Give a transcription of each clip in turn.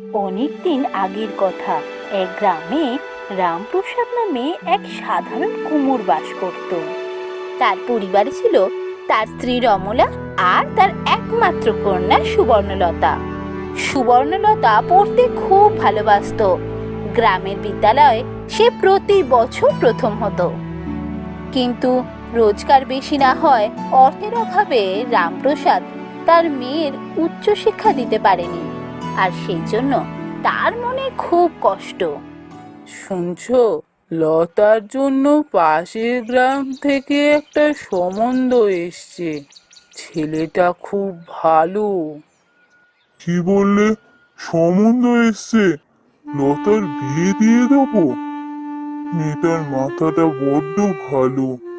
অনেক দিন আগের কথা। এক গ্রামে রামপ্রসাদ নামে এক সাধারণ কুমোর বাস করত। তার পরিবারে ছিল তার স্ত্রী রমলা আর তার একমাত্র কন্যা সুবর্ণলতা। সুবর্ণলতা পড়তে খুব ভালোবাসতো। গ্রামের বিদ্যালয়ে সে প্রতি বছর প্রথম হতো। কিন্তু রোজগার বেশি না হয় অর্থের অভাবে রামপ্রসাদ তার মেয়ের উচ্চশিক্ষা দিতে পারেনি। আর সেই জন্য তার মনে খুব কষ্ট। শুনছো? লতার জন্য পাশের গ্রাম থেকে একটা সম্বন্ধ এসছে। ছেলেটা খুব ভালো। কি বললে? সম্বন্ধ এসছে। লতার বিয়ে দিয়ে দেবো? মেয়েটার মাথাটা বড্ড ভালো।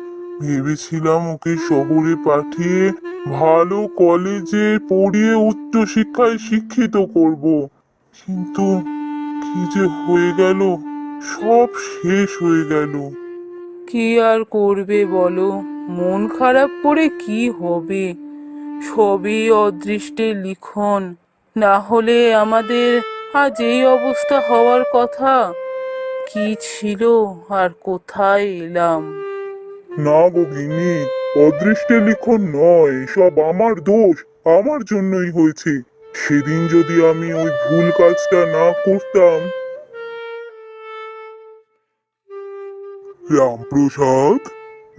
ভেবেছিলাম ওকে শহরে পাঠিয়ে ভালো কলেজে পড়িয়ে উচ্চশিক্ষায় শিক্ষিত করব। কিন্তু কি যে হয়ে গেল? সব শেষ হয়ে গেল। কি আর করবে বলো? মন খারাপ করে কি হবে? সবই অদৃষ্টের লিখন। না হলে আমাদের আজ এই অবস্থা হওয়ার কথা। কি ছিল আর কোথায় এলাম? না গো গিন্নি অদৃষ্টে লিখন নয় সব আমার দোষ আমার জন্যই হয়েছে। সেদিন যদি আমি ওই ভুল কাজটা না করতাম। রামপ্রসাদ?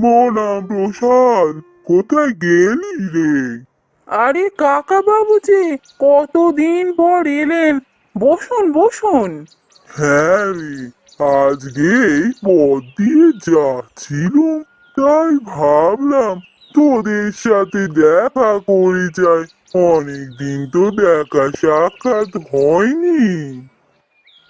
মো রামপ্রসাদ কোথায় গেলি রে? আরে কাকা বাবু যে কতদিন পর এলেন? বসুন বসুন। হ্যাঁ রে আজকে এই পথ দিয়ে যাচ্ছিলুম। তাই ভাবলাম তোদের সাথে দেখা করে যাই। অনেকদিন তো দেখা সাক্ষাৎ হয়নি।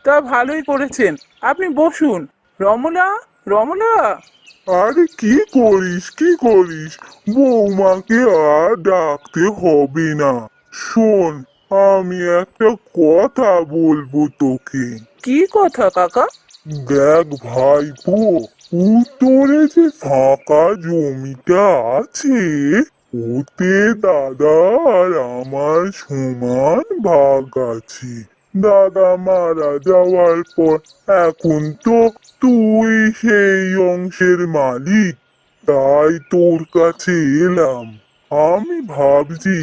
তা ভালোই করেছেন। আপনি বসুন। রমলা রমলা আরে কি করিস কি করিস? বৌমাকে আর ডাকতে হবে না। শোন আমি একটা কথা বলব তোকে। কি কথা কাকা? দেখ ভাইপো উত্তরে যে ফাঁকা জমিটা আছে, ওতে দাদা আর আমার সমান ভাগ আছে। দাদা মারা যাওয়ার পর এখন তো তুই সেই অংশের মালিক, তাই তোর কাছে এলাম। আমি ভাবছি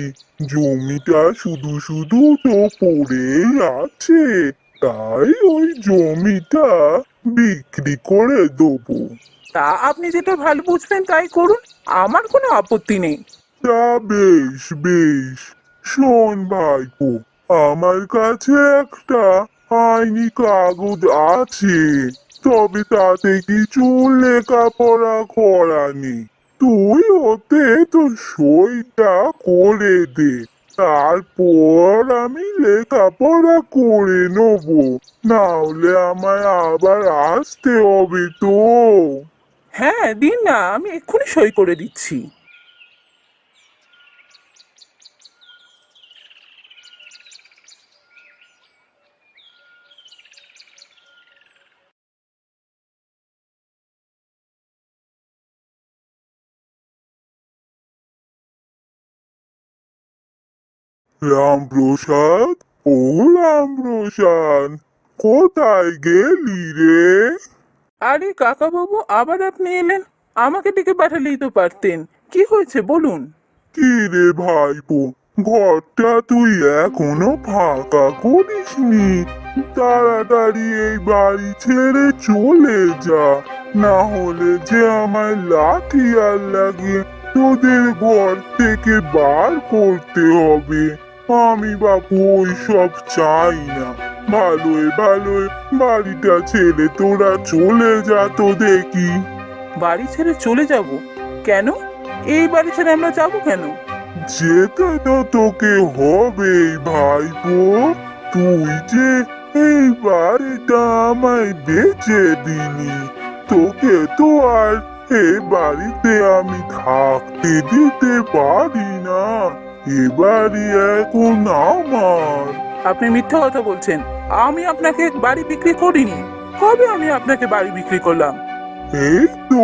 জমিটা শুধু শুধু তো পড়ে আছে। তাই ওই জমিটা বিক্রি করে দেবো। তা আপনি যেটা ভালো বুঝবেন তাই করুন আমার কোনো আপত্তি নেই। তা বেশ বেশ। শোন ভাইপো আমার কাছে একটা আইনি কাগজ আছে তবে তাতে কিছু লেখাপড়া করা নেই। তুই ওতে তো সইটা করে দে। তারপর আমি লেখাপড়া করে নেব। না হলে আমায় আবার আসতে হবে তো। হ্যাঁ দিন না, আমি এক্ষুনি সই করে দিচ্ছি। রামপ্রসাদ ও রামপ্রসাদ কোথায় গেলি রে? আরে কাকা বাবু আবার আপনি এলেন? আমাকে ডেকে পাঠালেই তো পারতেন। কি হয়েছে বলুন? কি রে ভাইপো ঘরটা তুই এখনও ফাঁকা করিসনি। তাড়াতাড়ি এই বাড়ি ছেড়ে চলে যা না হলে যে আমায় লাঠি আর লাগে তোদের ঘর থেকে বার করতে হবে। আমি বাপু ওই সব চাই না। ভালোই ভালোই বাড়িটা ছেড়ে তোরা চলে যা তো দেখি। বাড়ি ছেড়ে চলে যাব? কেন? এই বাড়ি ছেড়ে আমরা যাব কেন? যেতে তো তোকে হবেই ভাইপো। তুই যে এই বাড়িটা আমায় বেচে দিনি তোকে তো আর এ বাড়িতে আমি থাকতে দিতে পারি না। এ বাড়ি এখন আমার। আপনি মিথ্যা কথা বলছেন। আমি আপনাকে বাড়ি বিক্রি করিনি। কবে আমি আপনাকে বাড়ি বিক্রি করলাম? এই তো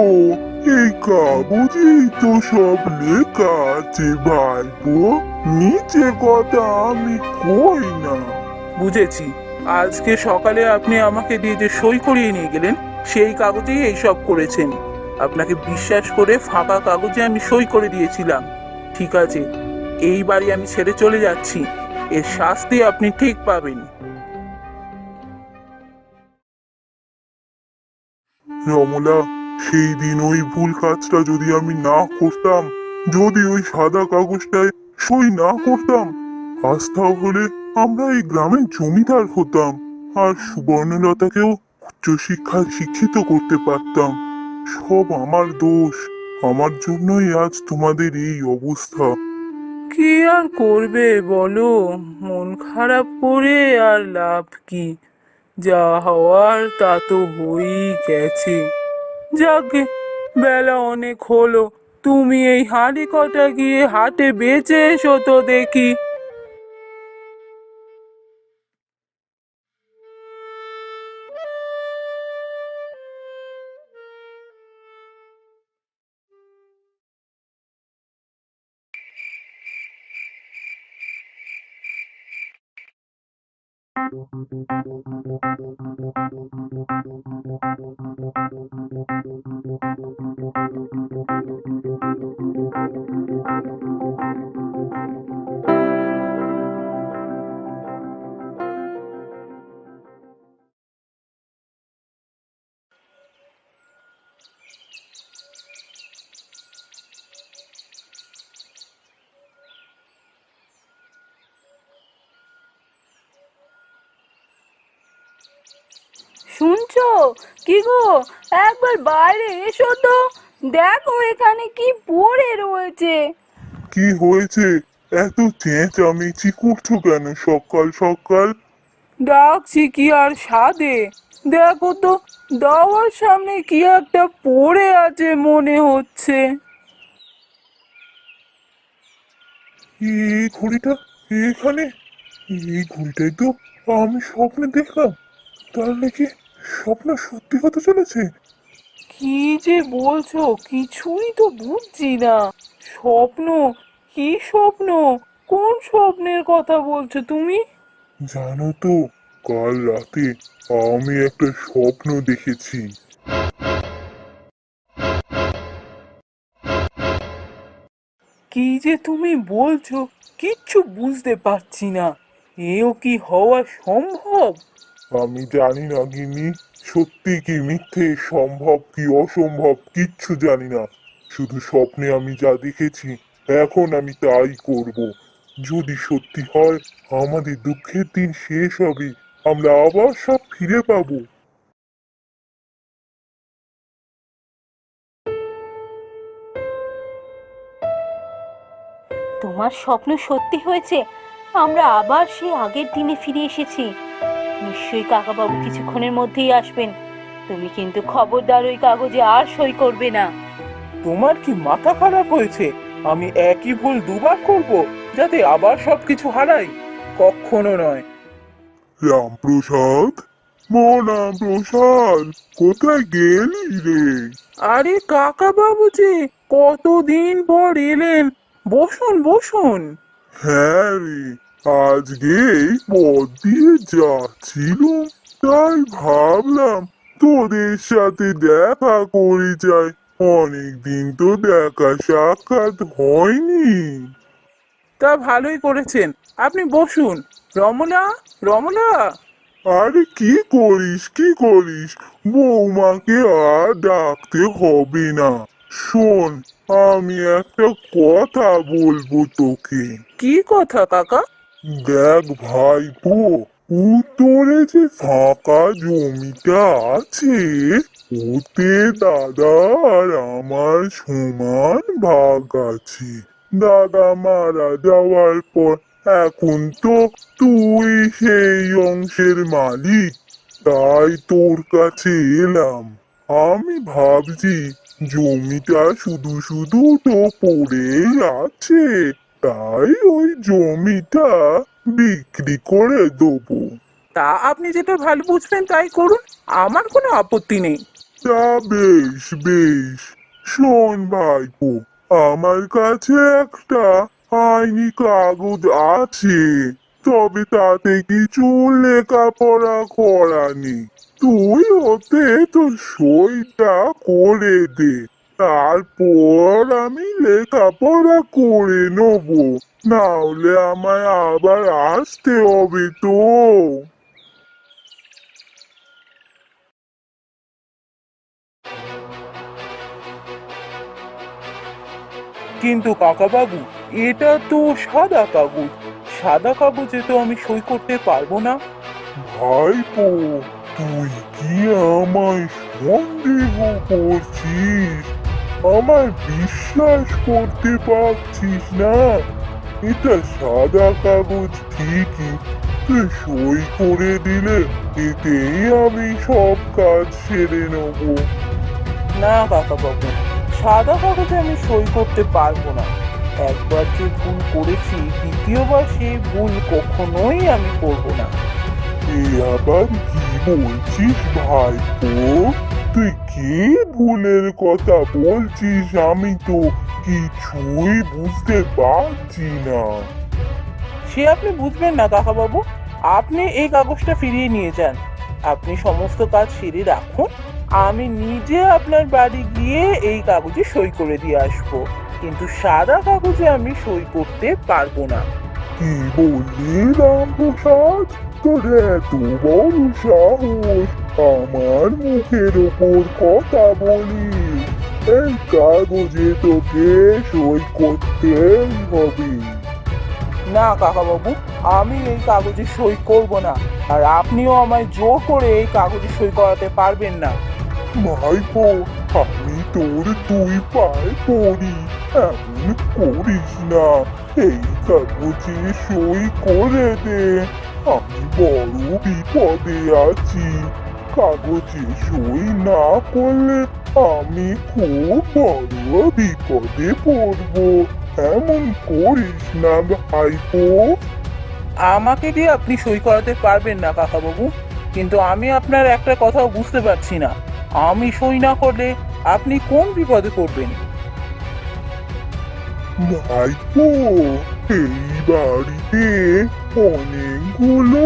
এই কাগজেই তো সব লেখা আছে ভাইপো। নিচে কথা আমি কই না। বুঝেছি। আজকে সকালে আপনি আমাকে দিয়ে যে সই করিয়ে নিয়ে গেলেন সেই কাগজেই এইসব করেছেন। আপনাকে বিশ্বাস করে ফাঁকা কাগজে আমি সই করে দিয়েছিলাম। ঠিক আছে এই বাড়ি আমি ছেড়ে চলে যাচ্ছি। এর শাস্তি আপনি ঠিক পাবেন। রমলা সেই দিন ওই ভুল কাজটা যদি আমি না করতাম, যদি ওই সাদা কাগজটায় সই না করতাম, আজ তাহলে আমরা এই গ্রামের জমিদার হতাম আর সুবর্ণলতাকেও উচ্চশিক্ষায় শিক্ষিত করতে পারতাম। সব আমার দোষ। আমার জন্যই আজ তোমাদের এই অবস্থা। কি আর করবে বলো? মন খারাপ করে আর লাভ কি? যা হওয়ার তা তো হয়েই গেছে। যাকে বেলা অনেক হলো। তুমি এই হাঁড়ি কটা গিয়ে হাটে বেঁচে এসো তো দেখি। Thank you. শুনছো? কি গো? একবার বাইরে এসো তো। দেখো এখানে কি পড়ে রয়েছে। কি হয়েছে? এত চেঁচামেচি করছ কেন? সকাল সকাল। ডাকছি কি আর সাদে দেখো তো দাওয়ার সামনে কি একটা পড়ে আছে মনে হচ্ছে। এই ঘড়িটা এখানে? এই ঘড়িটাই তো আমি স্বপ্নে দেখলাম। তাহলে কি স্বপ্ন সত্যি হতে চলেছে? কি যে বলছো? কিছুই তো বুঝছি না। স্বপ্ন? কি স্বপ্ন? কোন স্বপ্নের কথা বলছো তুমি? জানো তো কাল রাতে আমি একটা স্বপ্ন দেখেছি। কি যে তুমি বলছো কিচ্ছু বুঝতে পারছি না। এও কি হওয়া সম্ভব? আমি জানি না গিন্নি, সত্যি কি মিথ্যে, সম্ভব কি অসম্ভব, কিচ্ছু জানি না। শুধু স্বপ্নে আমি যা দেখেছি, এখন আমি তাই করব। যদি সত্যি হয়, আমাদের দুঃখের দিন শেষ হবে, আমরা আবার সব ফিরে পাবো। তোমার স্বপ্ন সত্যি হয়েছে, আমরা আবার সেই আগের দিনে ফিরে এসেছি। নিশ্চয়ই কাকাবাবু কিছুক্ষণের মধ্যেই আসবেন। তুমি কিন্তু খবরদার ওই কাগজে আর সই করবে না। তোমার কি মাথা খারাপ হয়েছে? আমি একই ভুল দুবার করব যাতে আবার সবকিছু হারাই? কখনো নয়। রামপ্রসাদ? মো রামপ্রসাদ কোথায় গেলি রে? আরে কাকা বাবু যে কতদিন পর এলেন? বসুন বসুন। হ্যাঁ রে আজকে এই পথ দিয়ে যাচ্ছিলুম তাই ভাবলাম তোদের সাথে দেখা করে যাই। অনেকদিন তো দেখা সাক্ষাৎ হয়নি। তা ভালোই করেছেন। আপনি বসুন। রমলা রমলা আরে কি করিস কি করিস? বৌমাকে আর ডাকতে হবে না। শোন আমি একটা কথা বলব তোকে। কি কথা কাকা? দেখ ভাই ভাইপো উত্তরে যে ফাঁকা জমিটা আছে, ওতে দাদা আর আমার সমান ভাগ আছে। দাদা মারা যাওয়ার পর এখন তো তুই সেই অংশের মালিক, তাই তোর কাছে এলাম। আমি ভাবছি জমিটা শুধু শুধু তো পড়েই আছে। তাই ওই জমিটা বিক্রি করে দেবো। তা আপনি যেটা ভালো বুঝবেন তাই করুন আমার কোনো আপত্তি নেই। তা বেশ বেশ। শোন ভাইপো আমার কাছে একটা আইনি কাগজ আছে তবে তাতে কিছু লেখাপড়া করা নেই। তুই ওতে তো সইটা করে দে। তারপর আমি লেখাপড়া করে নেব। না হলে আমায় আবার আসতে হবে তো। কিন্তু কাকাবাবু এটা তো সাদা কাগজ। সাদা কাগজে তো আমি সই করতে পারব না। ভাইপো তুই কি আমায় সন্দেহ করছিস? আমায় বিশ্বাস করতে পারছিস না। এটা সাদা কাগজ ঠিকই। তুই সই করে দিলে এতেই আমি সব কাজ সেরে নেব। না কাকাবাবু সাদা কাগজে আমি সই করতে পারব না। একবার যে ভুল করেছি দ্বিতীয়বার সেই ভুল কখনোই আমি করব না। এ আবার কি বলছিস ভাইপো তুই কি ভুলের কথা বলছিস? আমি তো কিছুই বুঝতে পারছি না। সে আপনি বুঝবেন না কাকাবাবু। আপনি এই কাগজটা ফিরিয়ে নিয়ে যান। আপনি সমস্ত কাজ সেরে রাখুন। আমি নিজে আপনার বাড়ি গিয়ে এই কাগজে সই করে দিয়ে আসব। কিন্তু সাদা কাগজে আমি সই করতে পারব না। কি বললি রামপ্রসাদ? তোর এত বড় সাহস। আমার মুখের ওপর কথা বলিস এই কাগজে তোকে সই করতেই হবে। না কাকাবাবু আমি এই কাগজে সই করব না। আর আপনিও আমায় জোর করে এই কাগজে সই করাতে পারবেন না। ভাইপো আমি তোর তুই পায়ে পড়ি এমন করিস না। এই কাগজে সই করে দে। আমি বড় বিপদে আছি। কাগজে সই না করলে আমি খুব বড় বিপদে পড়ব। এমন করিস না ভাইপো আমাকে দিয়ে আপনি সই করাতে পারবেন না কাকাবাবু। কিন্তু আমি আপনার একটা কথা বুঝতে পারছি না। আমি সই না করলে আপনি কোন বিপদে পড়বেন? ভাইপো এই বাড়িতে অনেকগুলো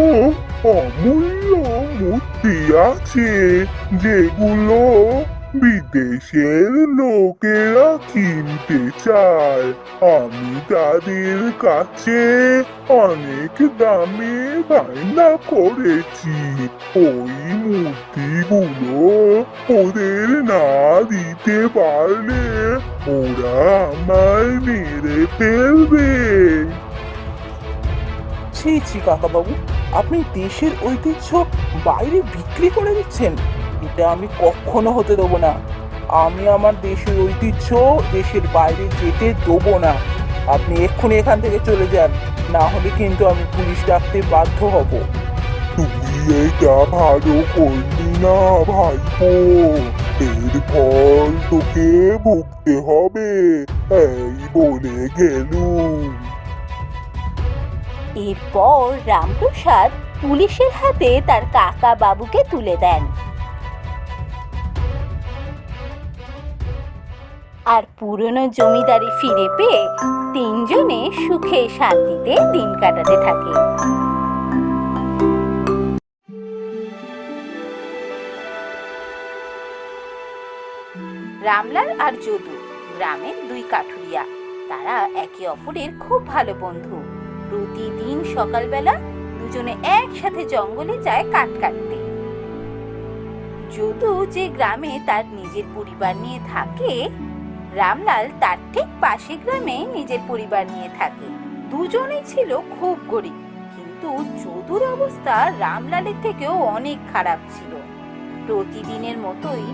অমূল্য মূর্তি আছে যেগুলো বিদেশের লোকেরা কিনতে চায়। আমি তাদের কাছে অনেক দামে বায়না করেছি। ওই মূর্তিগুলো ওদের না দিতে পারলে ওরা আমায় মেরে ফেলবে। ছি ছি, কাকাবাবু। আপনি দেশের ঐতিহ্য বাইরে বিক্রি করে দিচ্ছেন? এটা আমি কখনো হতে দেবো না। আমি আমার দেশের ঐতিহ্য দেশের বাইরে যেতে দেবো না। আপনি এক্ষুনি এখান থেকে চলে যান। না হলে কিন্তু আমি পুলিশ ডাকতে বাধ্য হব। তুই এটা ভালো করলি না ভাইপো। এর ফল তোকে ভুগতে হবে, এই বলে গেলুম। এরপর রামপ্রসাদ পুলিশের হাতে তার কাকা বাবুকে তুলে দেন। আর পুরনো জমিদারি ফিরে পেয়ে তিনজনে সুখে শান্তিতে দিন কাটাতে থাকে। রামলাল আর যদু, গ্রামের দুই কাঠুরিয়া। তারা একে অপরের খুব ভালো বন্ধু। প্রতিদিন সকালবেলা দুজনে একসাথে জঙ্গলে যায় কাঠ কাটতে। যদু যে গ্রামে তার নিজের পরিবার নিয়ে থাকে, রামলাল তার ঠিক পাশে গ্রামে নিজের পরিবার নিয়ে থাকে। দুজনেই ছিল খুব গরিব, কিন্তু যদুর অবস্থা রামলালের থেকেও অনেক খারাপ ছিল। প্রতিদিনের মতোই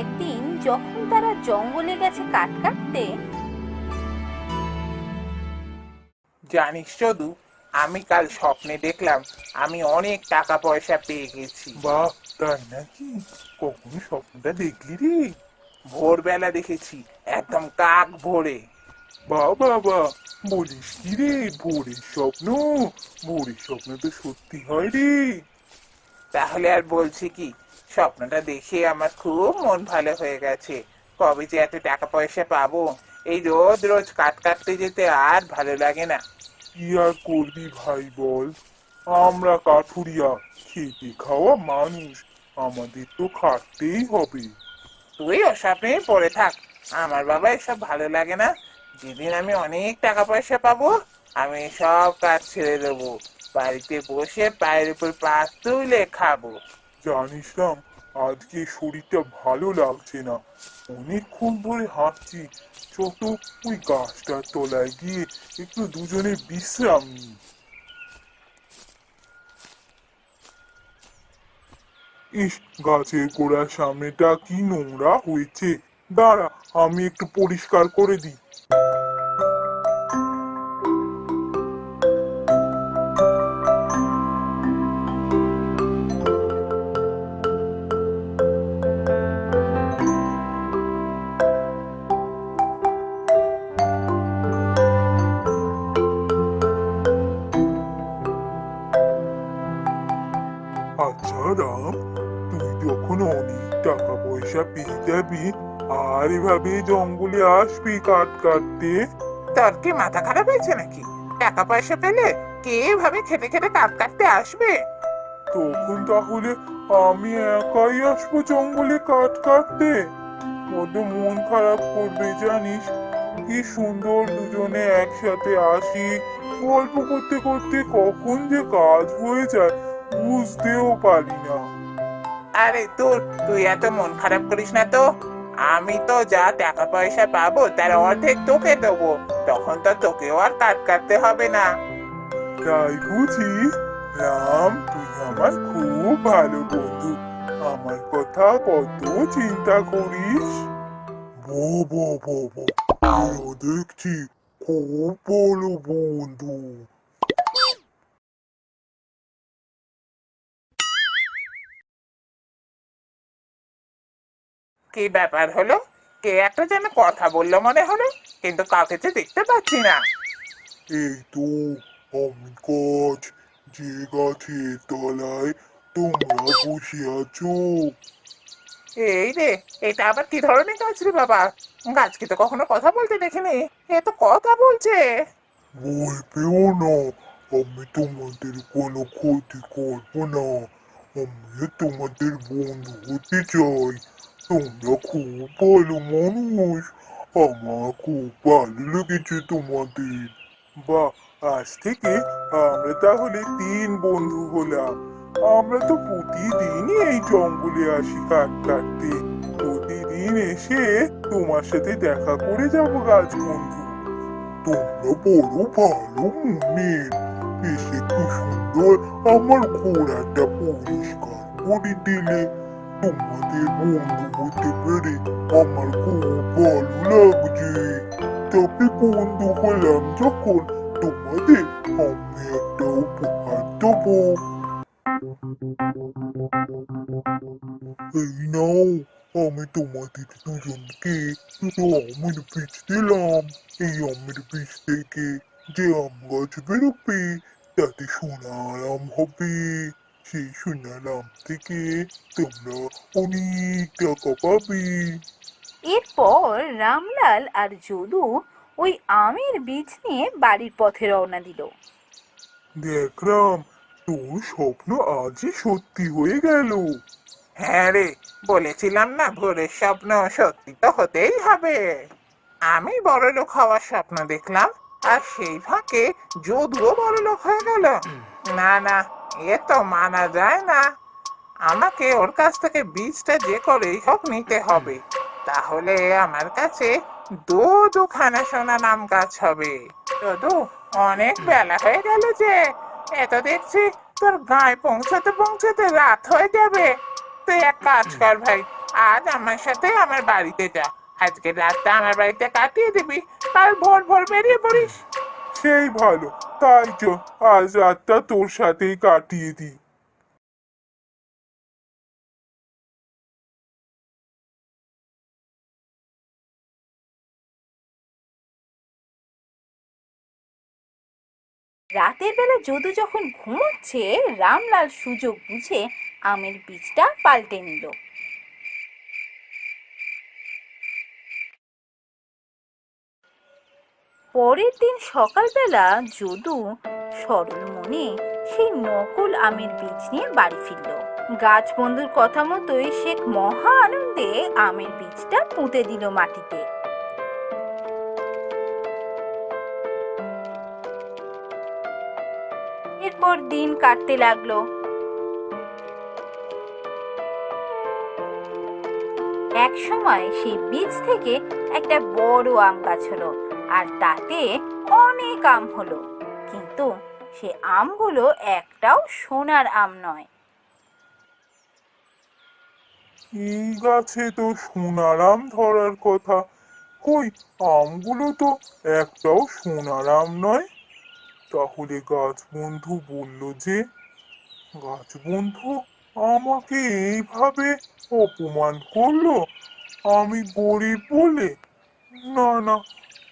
একদিন যখন তারা জঙ্গলে গেছে কাঠ কাটতে জানিস যদু আমি কাল স্বপ্নে দেখলাম আমি অনেক টাকা পয়সা পেয়ে গেছি। বাহ তাই নাকি? কখন স্বপ্নটা দেখলি রে? ভোরবেলা দেখেছি একদম কাক ভোরে। বা বাবা বলিস কি রে? ভোরের স্বপ্ন ভোরের স্বপ্ন তো সত্যি হয় রে। তাহলে আর বলছি কি স্বপ্নটা দেখে আমার খুব মন ভালো হয়ে গেছে। কবে যে এত টাকা পয়সা পাবো এই রোজ রোজ কাট কাটতে যেতে আর ভালো লাগে না। কি আর করবি ভাই বল? আমরা কাঠুরিয়া খেতে খাওয়া মানুষ আমাদের তো খাটতেই হবে। তুই ওসব নিয়ে পড়ে থাক। আমার বাবা এসব ভালো লাগে না। যেদিন আমি অনেক টাকা পয়সা পাবো আমি সব কাজ ছেড়ে দেবো। বাড়িতে বসে পায়ের উপর পা তুলে খাব। জানিস রাম আজকে শরীরটা ভালো লাগছে না। অনেকক্ষণ ধরে হাঁটছি। ছোট ওই গাছটার তলায় গিয়ে একটু দুজনে বিশ্রাম নিই। ইস, গাছের গোড়ার সামনেটা কি নোংরা হয়েছে। দাঁড়া, আমি একটু পরিষ্কার করে দিই। আর এভাবে জঙ্গলে আসবি কাঠ কাটতে। তোর কি মাথা খারাপ হয়েছে নাকি? টাকা পয়সা পেলে কে এভাবে খেটে খেটে কাট কাটতে আসবে? তখন তাহলে আমি একাই আসব জঙ্গলে কাঠ কাটতে। বড্ড মন খারাপ করবে জানিস? কি সুন্দর দুজনে একসাথে আসি। গল্প করতে করতে কখন যে কাজ হয়ে যায় বুঝতেও পারি না। আরে তোর তুই এত মন খারাপ করিস না তো। আমি তো যা টাকা পয়সা পাবো তার অর্ধেক তোকে দেবো। তখন তো তোকেও আর কাট হবে না। তাই বুঝিস রাম, তুই আমার খুব ভালো বন্ধু। আমার কথা কত চিন্তা করিস? বো বো বো বো। দেখছি খুব ভালো বন্ধু। কি ব্যাপার হলো? কে একটা যেন কথা বলল মনে হলো? কিন্তু কাউকে তো দেখতে পাচ্ছি না। এই তো আমি গাছ যে গাছের তলায় তোমরা বসে আছো। এই রে এটা আবার কি ধরনের গাছ রে বাবা? গাছকে তো কখনো কথা বলতে দেখিনি। এ তো কথা বলছে। বলবেও না। আমি তোমাদের কোনো ক্ষতি করব না। আমি তোমাদের বন্ধু হতে চাই। তোমরা খুব ভালো মানুষ। আমার খুব ভালো লেগেছে তোমাদের। বা আজ থেকে আমরা তাহলে তিন বন্ধু হলাম। আমরা তো প্রতিদিনই এই জঙ্গলে আসি কাঠ কাটতে। প্রতিদিন এসে তোমার সাথে দেখা করে যাব গাছ বন্ধু। তোমরা বড় ভালো মনের। এসে কি সুন্দর আমার ঘোড়াটা পরিষ্কার করে দিলে। তোমাদের বন্ধু হতে পেরে আমার খুব ভালো লাগছে তবে বন্ধু হলাম যখন তোমাদের আমি একটা উপহার দেবো এই নাও আমি তোমাদের দুজনকে দুটো আমের বীজ দিলাম এই আমের বীজ থেকে যে আম গাছ বেরোবে তাতে সোনার আম হবে সেই সোনার থেকে তোমরা অনেক টাকা পাবে এরপর রামলাল আর যদু ওই আমের বীজ নিয়ে বাড়ির পথে রওনা দিল। দেখ রাম তোর স্বপ্ন আজই সত্যি হয়ে গেল। হ্যাঁ রে বলেছিলাম না ভোরের স্বপ্ন সত্যি তো হতেই হবে। আমি বড় লোক হওয়ার স্বপ্ন দেখলাম আর সেই ফাঁকে যদুও বড় লোক হয়ে গেল না না এ তো মানা যায় না। আমাকে ওর কাছ থেকে বীজটা যে করেই হোক নিতে হবে। তাহলে আমার কাছে দু দুখানা সোনা নাম গাছ হবে। যদু অনেক বেলা হয়ে গেল যে। এত দেখছি তোর গায়ে পৌঁছাতে পৌঁছাতে রাত হয়ে যাবে। তুই এক কাজ কর ভাই, আজ আমার সাথে আমার বাড়িতে যা। আজকে রাতটা আমার বাড়িতে কাটিয়ে দিবি, কাল ভোর ভোর বেরিয়ে পড়িস। সেই ভালো, তাই তো আজ রাতটা তোর সাথেই কাটিয়ে দিই। রাতের বেলা যদু যখন ঘুমোচ্ছে, রামলাল সুযোগ বুঝে আমের বীজটা পাল্টে নিল। পরের দিন সকালবেলা যদু সরল মনে সেই নকল আমের বীজ নিয়ে বাড়ি ফিরল। গাছ বন্ধুর কথা মতোই শেখ মহা আনন্দে আমের বীজটা পুঁতে দিল মাটিতে। এরপর দিন কাটতে লাগল। এক সময় সেই বীজ থেকে একটা বড় আম গাছ হলো। আর তাতে অনেক আম হলো। কিন্তু সে আমগুলো একটাও সোনার আম নয়। এই গাছে তো সোনার আম ধরার কথা। কই, আমগুলো তো একটাও সোনার আম নয়? তাহলে গাছ বন্ধু বলল যে, গাছ বন্ধু, আমাকে এইভাবে অপমান করল? আমি গরিব বলে? না না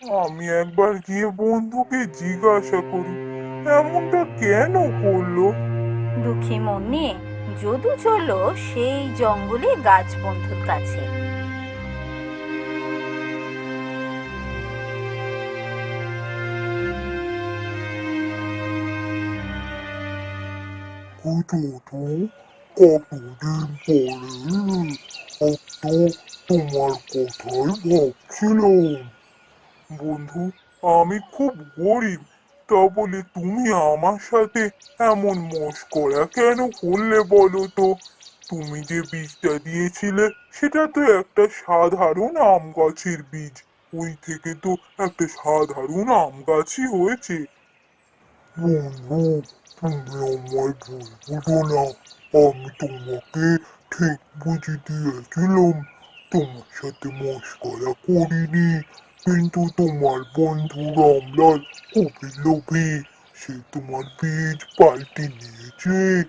আমি একবার গিয়ে বন্ধুকে জিজ্ঞাসা করি এমনটা কেন করল? দুঃখী মন নিয়ে যদু চলল সেই জঙ্গলে গাছ বন্ধুর কাছে। কতদিন পরে তোমার কথাই ভাবছিলাম। বন্ধু, আমি খুব গরিব। তা বলে তুমি আমার সাথে এমন মস্করা কেন করলে বলো তো? তুমি যে বীজটা দিয়েছিলে, সেটা তো একটা সাধারণ আম গাছের বীজ। ওই থেকে তো একটা সাধারণ আম গাছই হয়েছে। বন্ধু, তুমি আমায় ভুল না। আমি তোমাকে ঠিক বুঝে দিয়েছিলাম। তোমার সাথে মস্করা করিনি। কিন্তু তোমার বন্ধু রামলাল খুবই লোভী, সে তোমার বীজ পাল্টে নিয়েছে।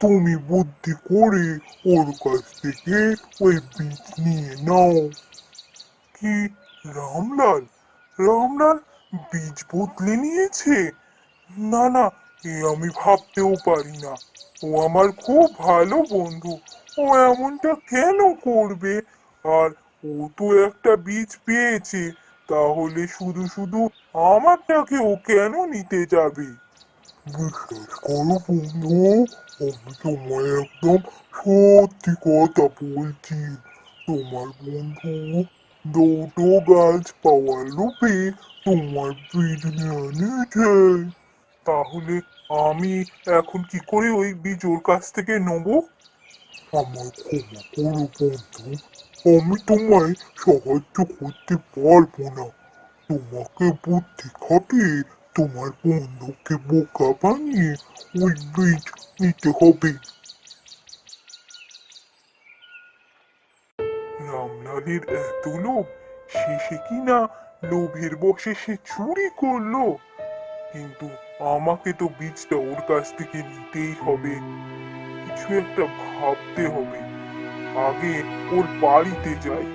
তুমি বুদ্ধি করে ওর কাছ থেকে ওই বীজ নিয়ে নাও। কি? রামলাল? রামলাল বীজ বদলে নিয়েছে? না না, এ আমি ভাবতেও পারি না। ও আমার খুব ভালো বন্ধু। ও এমনটা কেন করবে? আর ও তো একটা বীজ পেয়েছে। তাহলে শুধু শুধু আমারটাকে ও কেন নিতে যাবে? বিশ্বাস করো বন্ধু, আমি তোমায় একদম সত্যি কথা বলছি। তোমার বন্ধু দুটো গাছ পাওয়ার লোভে তোমার বীজ নিয়ে নিয়েছে তাহলে আমি এখন কি করে ওই বীজ ওর কাছ থেকে নেব? আমার ক্ষমা করো বন্ধু আমি তোমায় সাহায্য করতে পারব না। তোমাকে বুদ্ধি খাটিয়ে তোমার বন্ধুকে বোকা বানিয়ে ওই বীজ নিতে হবে। রামলালের এত লোভ, শেষে কিনা লোভের বসে সে চুরি করল? কিন্তু আমাকে তো বীজটা ওর কাছ থেকে নিতেই হবে। কিছু একটা ভাবতে হবে। আগে ওর বাড়িতে যাই।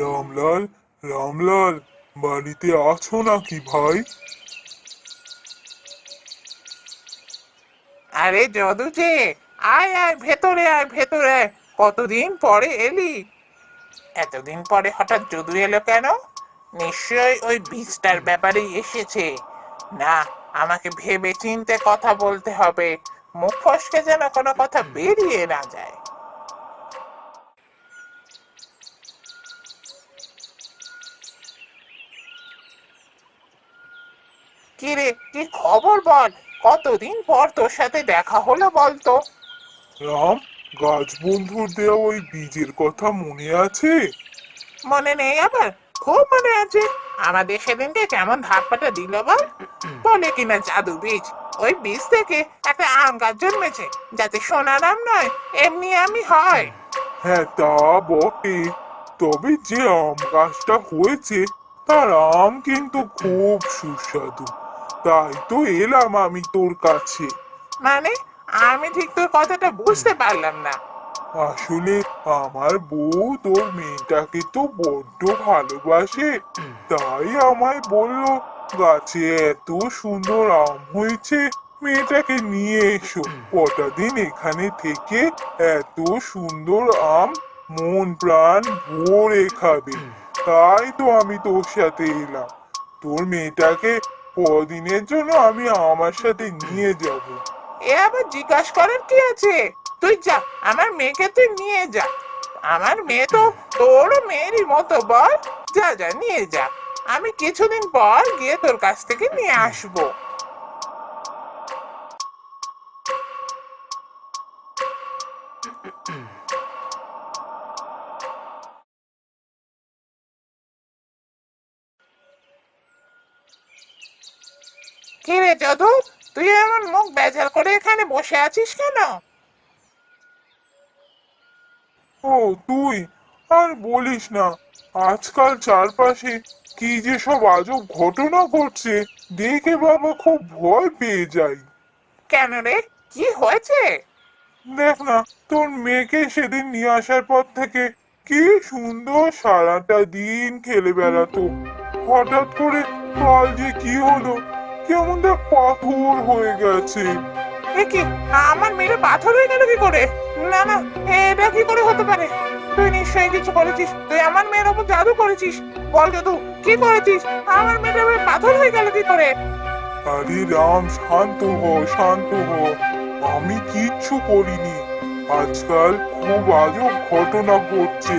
রামলাল রামলাল, বাড়িতে আছো নাকি ভাই? আরে যদু যে আয় আয়, ভেতরে আয়, ভেতরে কতদিন পরে এলি? এতদিন পরে হঠাৎ যদু এলো কেন? নিশ্চয়ই ওই বীজটার ব্যাপারেই এসেছে। না আমাকে ভেবে চিনতে কথা বলতে হবে। মুখ ফসকে যেন কোনো কথা বেরিয়ে না যায়। কিরে কি খবর বল? কতদিন পর তোর সাথে দেখা হলো বলতো? রাম গাছ বন্ধুর দেওয়া ওই বীজের কথা মনে আছে? মনে নেই আবার? খুব মনে আছে। আমাদের সেদিনকে কেমন ধাপ্পাটা দিল বল? বলে কিনা জাদু বীজ। ওই বীজ থেকে একটা আম গাছ জন্মেছে যাতে সোনার আম নয় এমনি আমি হয়। হ্যাঁ তা বটে। তবে যে আম গাছটা হয়েছে তার আম কিন্তু খুব সুস্বাদু। তাই তো এলাম আমি তোর কাছে। মানে? আমি ঠিক তোর কথাটা বুঝতে পারলাম না। আসলে আমার বউ তোর মেয়েটাকে তো বড্ড ভালোবাসে। তাই আমায় বলল, গাছে এত সুন্দর আম হয়েছে, মেয়েটাকে নিয়ে এসো। কটা দিন এখানে থেকে এত সুন্দর আম মন প্রাণ ভরে খাবে। তাই তো আমি তোর সাথে এলাম। তোর মেয়েটাকে কদিনের জন্য আমি আমার সাথে নিয়ে যাব। এ আবার জিজ্ঞাসা করার কি আছে? তুই যা, আমার মেয়েকে তুই নিয়ে যা। আমার মেয়ে তো তোরও মেয়েরই মতো, বল। যা যা, নিয়ে যা। আমি কিছুদিন পর গিয়ে তোর কাছ থেকে নিয়ে আসব। কি রে যদু? তুই এমন মুখ বেজার করে এখানে বসে আছিস কেন? ও তুই? আর বলিস না আজকাল চারপাশে কি যে সব আজব ঘটনা ঘটছে দেখে বাবা খুব ভয় পেয়ে যাই কেন রে? কি হয়েছে? দেখ না তোর মেয়েকে সেদিন নিয়ে আসার পর থেকে কি সুন্দর সারাটা দিন খেলে বেড়াতো। হঠাৎ করে কাল যে কি হলো পাথর হয়ে গেছে। আমার পাথর হয়ে গেল কি করে? না না, এটা কি করে হতে পারে? তুই নিশ্চয়ই কিছু করেছিস, তুই আমার মেয়ের জাদু করেছিস। বল কি করেছিস? আমার ওপর পাথর হয়ে গেল কি করে? আরে রাম, শান্ত হ, শান্ত আমি কিচ্ছু করিনি। আজকাল খুব আজব ঘটনা ঘটছে।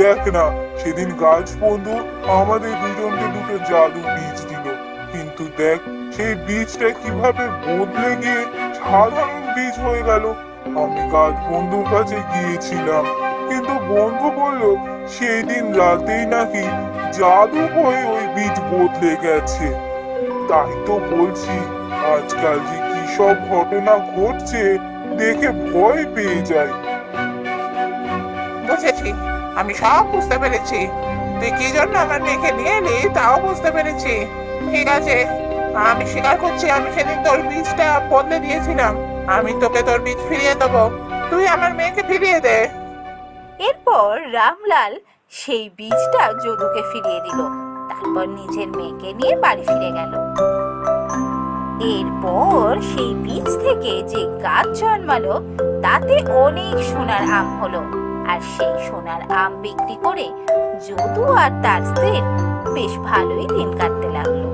দেখ না, সেদিন গাছ বন্ধু আমাদের দুজনকে দুটো জাদু বীজ দিল। কিন্তু দেখ, সেই বীজটা কীভাবে বদলে গিয়ে সাধারণ বীজ হয়ে গেল। আমি গাছ বন্ধুর কাছে গিয়েছিলাম, কিন্তু বন্ধু বলল সেই দিন রাতেই নাকি জাদু হয়ে ওই বীজ বদলে গেছে। তাই তো বলছি, আজকাল যে কি সব ঘটনা ঘটছে, দেখে ভয় পেয়ে যায় বুঝেছি, আমি সব বুঝতে পেরেছি। তুই কি জন্য আমার মেয়েকে নিয়ে এলি, তাও বুঝতে পেরেছি। ঠিক আছে। আমি স্বীকার করছি, আমি সেদিন তোর বীজটা বদলে দিয়েছিলাম। আমি তোকে তোর বীজ ফিরিয়ে দেবো। তুই আমার মেয়েকে ফিরিয়ে দে। এরপর রামলাল সেই বীজটা যদুকে ফিরিয়ে দিল। তারপর নিজের মেয়েকে নিয়ে বাড়ি ফিরে গেল। এরপর সেই বীজ থেকে যে গাছ জন্মালো, তাতে অনেক সোনার আম হলো। আর সেই সোনার আম বিক্রি করে যদু আর তার স্ত্রীর বেশ ভালোই দিন কাটতে লাগল।